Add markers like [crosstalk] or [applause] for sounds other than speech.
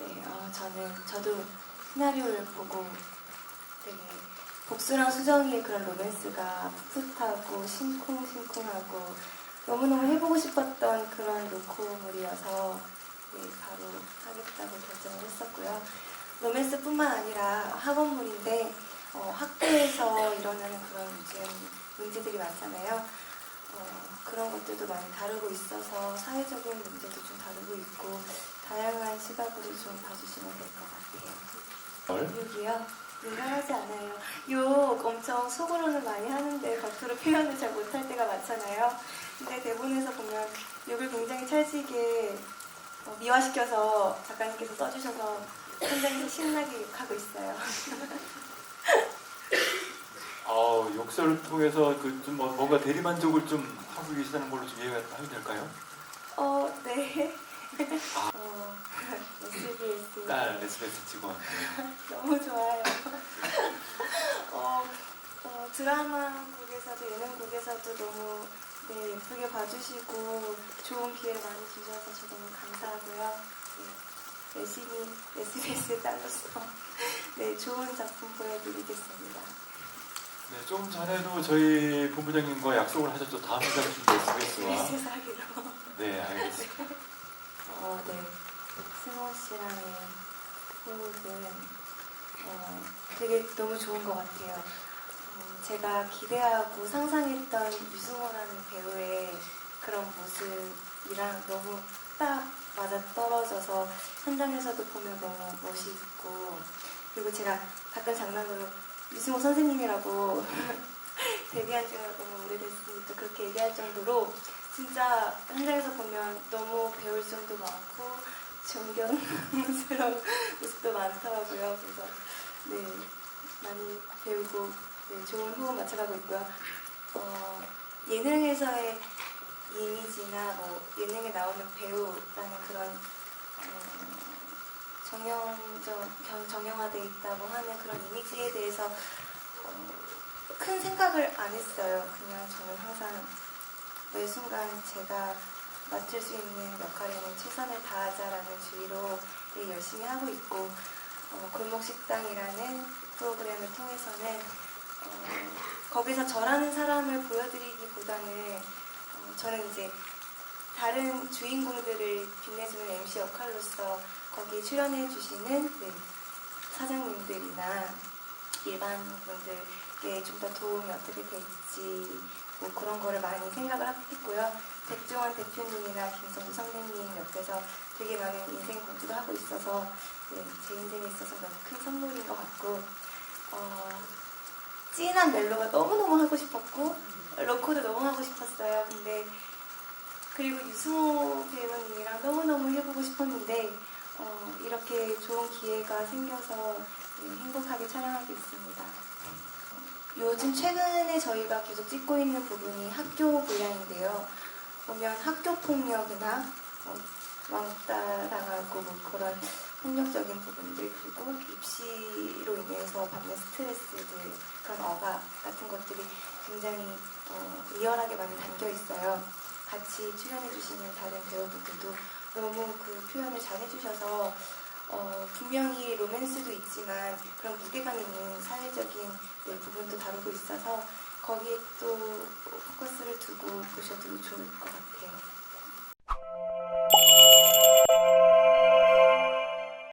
네, 어, 저는 저도 시나리오를 보고 되게 복수랑 수정이의 그런 로맨스가 풋풋하고 심쿵심쿵하고 너무너무 해보고 싶었던 그런 로코물이어서 네, 바로 하겠다고 결정을 했었고요. 로맨스뿐만 아니라 학원물인데 어, 학교에서 일어나는 그런 요즘 문제들이 많잖아요. 어, 그런 것들도 많이 다루고 있어서 사회적인 문제도 좀 다루고 있고 다양한 시각으로 좀 봐주시면 될 것 같아요. 욕이요? 욕을 하지 않아요. 욕 엄청 속으로는 많이 하는데 겉으로 표현을 잘 못할 때가 많잖아요. 근데 대본에서 보면 욕을 굉장히 찰지게 어, 미화시켜서 작가님께서 써주셔서 굉장히 신나게 욕하고 있어요. [laughs] 아, 욕설을 통해서 그좀 뭐, 뭔가 대리만족을 좀 하고 계시다는 걸로 좀 이해가 하면 될까요? 어, 네. 아. 어, SBS. 딸 SBS 직원. 너무 좋아요. [laughs] 어, 어, 드라마국에서도 예능국에서도 너무 네, 예쁘게 봐주시고 좋은 기회를 많이 주셔서 저 너무 감사하고요. 네, 열심히 SBS 딸로서 [laughs] 네, 좋은 작품 보여드리겠습니다. 네, 조금 전에도 저희 본부장님과 약속을 하셨죠. 다음 시간에 좀 SBS와. 세상이로. 네, 알겠습니다. 어, 네. 승호 씨랑의 호흡은 어, 되게 너무 좋은 것 같아요. 어, 제가 기대하고 상상했던 유승호라는 배우의 그런 모습이랑 너무 딱 맞아 떨어져서 현장에서도 보면 너무 멋있고 그리고 제가 가끔 장난으로 유승호 선생님이라고 [laughs] 데뷔한 지가 너무 오래됐으니까 그렇게 얘기할 정도로 진짜 현장에서 보면 너무 배울 점도 많고 존경스러운 [laughs] 모습도 많더라고요. 그래서 네 많이 배우고 네, 좋은 호흡 맞춰가고 있고요. 어, 예능에서의 이미지나 뭐 예능에 나오는 배우라는 그런 어, 정형적 경- 정형화돼 있다고 하는 그런 이미지에 대해서 어, 큰 생각을 안 했어요. 그냥 저는 항상 매 순간 제가 맡을 수 있는 역할에는 최선을 다하자라는 주의로 일 열심히 하고 있고 어, 골목식당이라는 프로그램을 통해서는 어, 거기서 저라는 사람을 보여드리기보다는 어, 저는 이제 다른 주인공들을 빛내주는 MC 역할로서 거기에 출연해 주시는 네, 사장님들이나 일반 분들께 좀 더 도움이 어떻게 될지 뭐 그런 거를 많이 생각을 했고요. 백종원 대표님이나 김성주 선생님 옆에서 되게 많은 인생 공부도 하고 있어서 네, 제 인생에 있어서 너무 큰 선물인 것 같고 어, 찐한 멜로가 너무너무 하고 싶었고 로코도 너무 하고 싶었어요. 근데 그리고 유승호 배우님이랑 너무너무 해보고 싶었는데 어, 이렇게 좋은 기회가 생겨서 네, 행복하게 촬영하고 있습니다. 요즘 최근에 저희가 계속 찍고 있는 부분이 학교 분야인데요. 보면 학교 폭력이나 어, 왕따 당하고 뭐 그런 폭력적인 부분들 그리고 입시로 인해서 받는 스트레스들 그런 억압 같은 것들이 굉장히 어, 리얼하게 많이 담겨 있어요. 같이 출연해 주시는 다른 배우분들도 너무 그 표현을 잘 해주셔서 어, 분명히 로맨스도 있지만 그런 무게감 있는 사회적인 네, 부분도 다루고 있어서 거기에 또 포커스를 두고 보셔도 좋을 것 같아요.